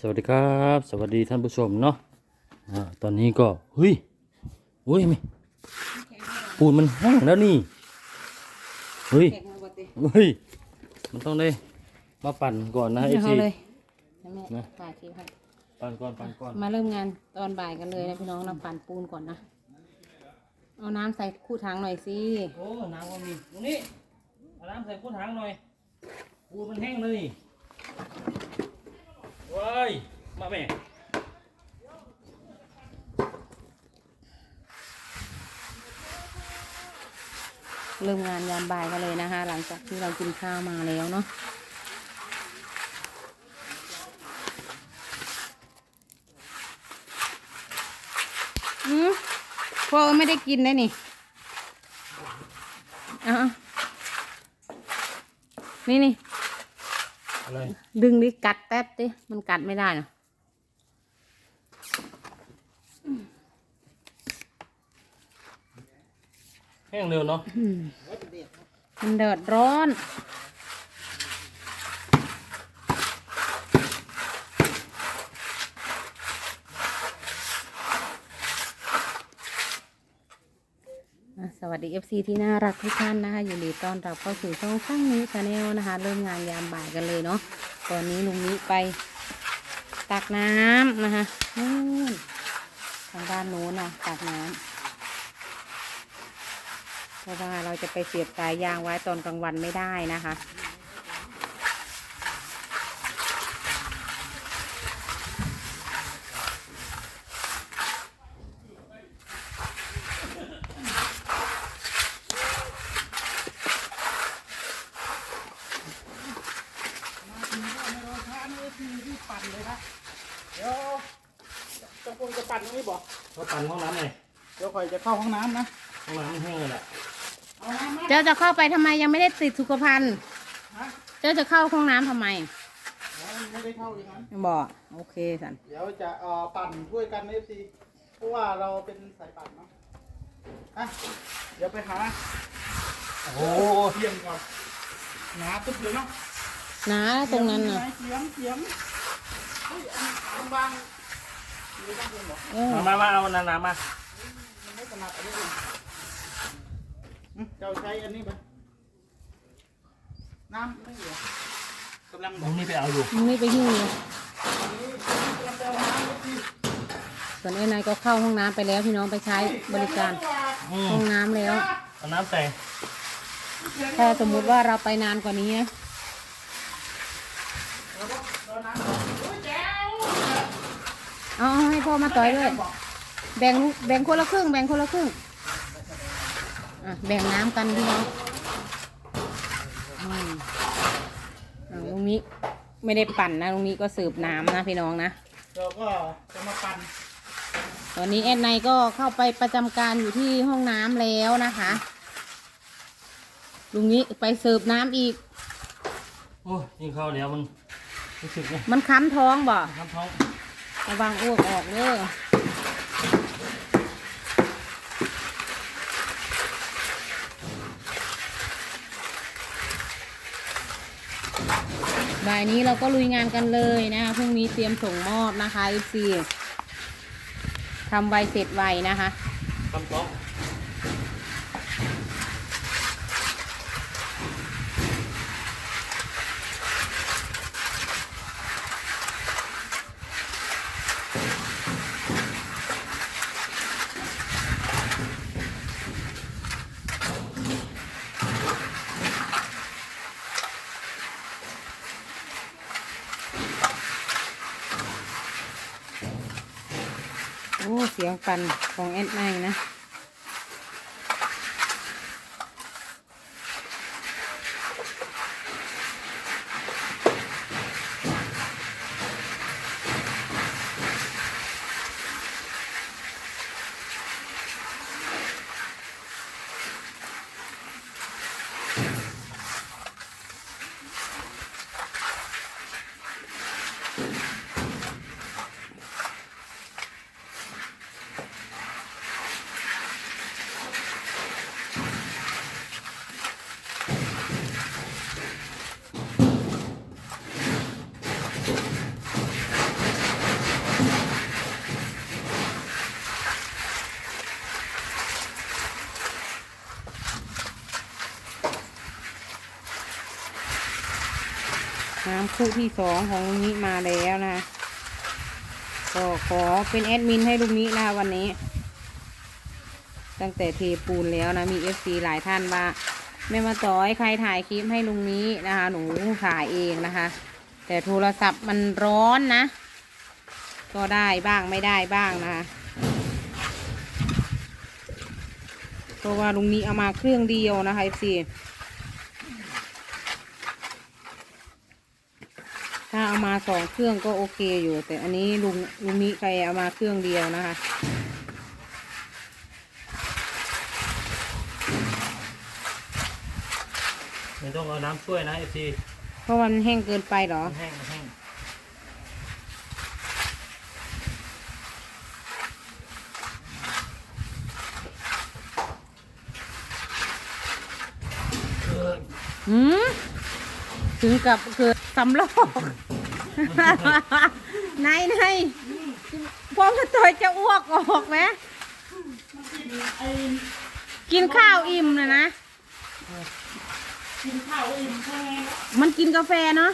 สวัสดีครับ สวัสดีท่านผู้ชมเนาะอ่าตอนนี้ก็เฮ้ยเฮ้ยไม่ปูนมันแห้งแล้วนี่เฮ้ยแข็งมาบ่ติเฮ้ยมันต้องได้มาปั่นก่อนนะไอเดี๋ยวซีเอาเลยแม่นะถ่ายคลิปให้ปั่นก่อนปั่นก่อนมาเริ่มงานตอนบ่ายกันเลยนะพี่น้องน้ำปั่นปูนก่อนนะ เอาน้ำใส่คู่ถังหน่อยสิโอ้น้ำก็มีตรงนี้เอาน้ำใส่กุ้งถังหน่อยปูนมันแห้งแล้วนี่ ว้ยมาแม่เริ่มงานยามบ่ายกันเลยนะคะ หลังจากที่เรากินข้าวมาแล้วเนาะอืมพ่อไม่ได้กินได้นี่อาเอานี่นี่ อะไรดึงดิกัดแป๊บดิมันกัดไม่ได้นะแห้งเร็วเนาะมันเดือดร้อน สวัสดี FC ที่น่ารักทุกท่านนะคะยินดีต้อนรับเข้าสู่ช่องช่างนี้ชาแนลนะคะ เริ่มงานยามบ่ายกันเลยเนาะตอนนี้ลุงนี้ไปตักน้ำนะคะนู่นทางด้านโน้นนะตักน้ำเพราะว่าเราจะไปเสียบสายยางไว้ตอนกลางวันไม่ได้นะคะ เดี๋ยวตะปูจะปั่ นตรงนี้บอกก็ปั่นห้องน้ำไงเดี๋ยวคอยจะเข้าห้องน้ำนะ ห้องน้ำมันแห้งเลยแหละเอาน้ำมาเจ้าจะเข้าไปทำไมยังไม่ได้ติดสุขภัณฑ์ฮะเจ้าจะเข้าห้องน้ำทำไมไม่ได้เข้าอย่างนั้นบอกโอเคสันเดี๋ยวจะเอ่อปั่นช่วยกันเอฟซีเพราะว่าเราเป็นสายปั่นเนาะอะเดี๋ยวไปหาโอ้โหเทียมก่อนหนาตุ๊บเลยเนาะนะตรงนั้นนะนะเทียมเทียมเฮ้ยอันบางๆไม่ต้องเทียมหรอกเออมามามาเอาน้ำน้ำมามันไม่ถนัดอันนี้เองอืมเจ้าใช้อันนี้ไปน้ำไม่เหลือกำลังบผอกมนี่ไปเอาอยู่มึงไม่ไปหิ้วเลยกำลังไปเอาน้ำเอฟซีส่วนไอ้นายก็เข้าห้องน้ำไปแล้วพี่น้องไปใช้บริการอืมห้องน้ำแล้วเอาน้ำใส่ ถ้าสมมุติว่าเราไปนานกว่านี้นะ เอาเอาให้พ่อมาต่อยด้วย แบ่งลูกแบ่งคนละครึ่ง แบ่งคนละครึ่งอะแบ่งน้ำกันพี่น้องอืมอะลุงนี้ไม่ได้ปั่นนะลุงนี้ก็สืบน้ำนะพี่น้องนะ เราก็จะมาปั่นตอนนี้แอดไนก็เข้าไปประจำการอยู่ที่ห้องน้ำแล้วนะคะลุงนี้ไปเสิร์ฟน้ำอีก โอ้ยยิงเข้าเดี๋ยวมันรู้สึกไงมันค้ำท้องบ่ น้ำท้อง ระวังอ้วกออกเด้อบ่ายนี้เราก็ลุยงานกันเลยนะคะพรุ่งนี้เตรียมส่งมอบนะคะ FC ทำไวเสร็จไวนะคะ ทำท้อง โอ้เสียงปั่นของแอดไนนะ Thank คู่ที่สองของลุงนี้มาแล้วนะคะก็ขอเป็นแอดมินให้ลุงนี้นะคะวันนี้ ตั้งแต่เทปูนแล้วนะมีเอฟซีหลายท่านว่าแม่มาต่อยใครถ่ายคลิปให้ลุงนี้นะคะ หนูถ่ายเองนะคะ แต่โทรศัพท์มันร้อนนะ ก็ได้บ้างไม่ได้บ้างนะคะเพราะว่าลุงนี้เอามาเครื่องเดียวนะคะ FC ถ้าเอามาสองเครื่องก็โอเคอยู่ แต่อันนี้ลุงลุงนี้ใครเอามาเครื่องเดียวนะคะ ไม่ต้องเอาน้ำช่วยนะเอฟซีเพราะว่ามันแห้งเกินไปเหรอ แห้งแห้งหืม ถึงกับเกิดสำลอกไหนไหนพร้อมจะต่อยจะอ้วกออกไหมกินข้าวอิ่มเลยนะ กินข้าวอิ่มแค่มันกินกาแฟเนาะ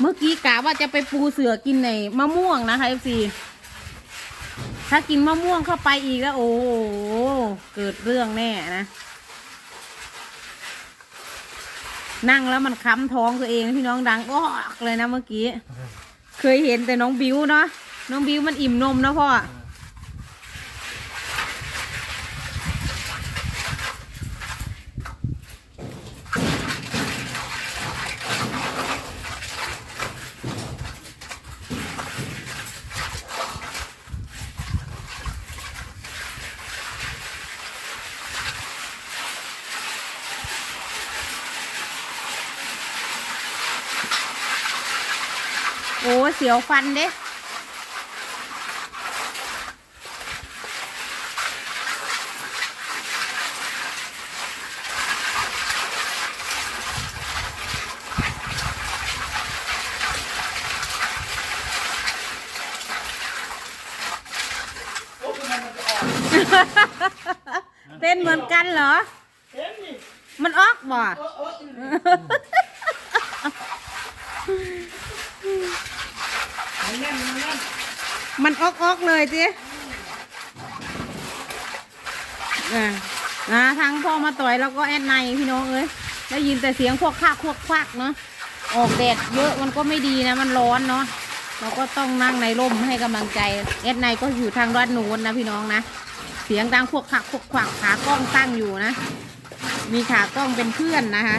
เมื่อกี้กะว่าจะไปปูเสือกินในมะม่วงนะคะเอฟซีถ้ากินมะม่วงเข้าไปอีกแล้ว โอ้โห เกิดเรื่องแน่นะ นั่งแล้วมันค้ำท้องตัวเองพี่น้องดังอ้อกเลยนะเมื่อกี้ เคยเห็นแต่น้องบิวเนาะน้องบิวมันอิ่มนมเนาะพ่อ เสียวฟันเด้โอ้ทำไมมันจะออกเต้นเหมือนกันเหรอเห็นดิมันออกบ่เออเออ มันแน่นมันแน่นมันออกออกเลยจิอะนะทั้งพ่อมาต่อยแล้วก็แอดในพี่น้องเอ้ยได้ยินแต่เสียงพวกคากพวกควักเนาะออกแดดเยอะมันก็ไม่ดีนะ มันร้อนเนาะเราก็ต้องนั่งในร่มให้กำลังใจแอดในก็อยู่ทางด้านนู้นนะพี่น้องนะเสียงดังพวกคักพวกขวักขากล้องตั้งอยู่นะ มีขากล้องเป็นเพื่อนนะคะ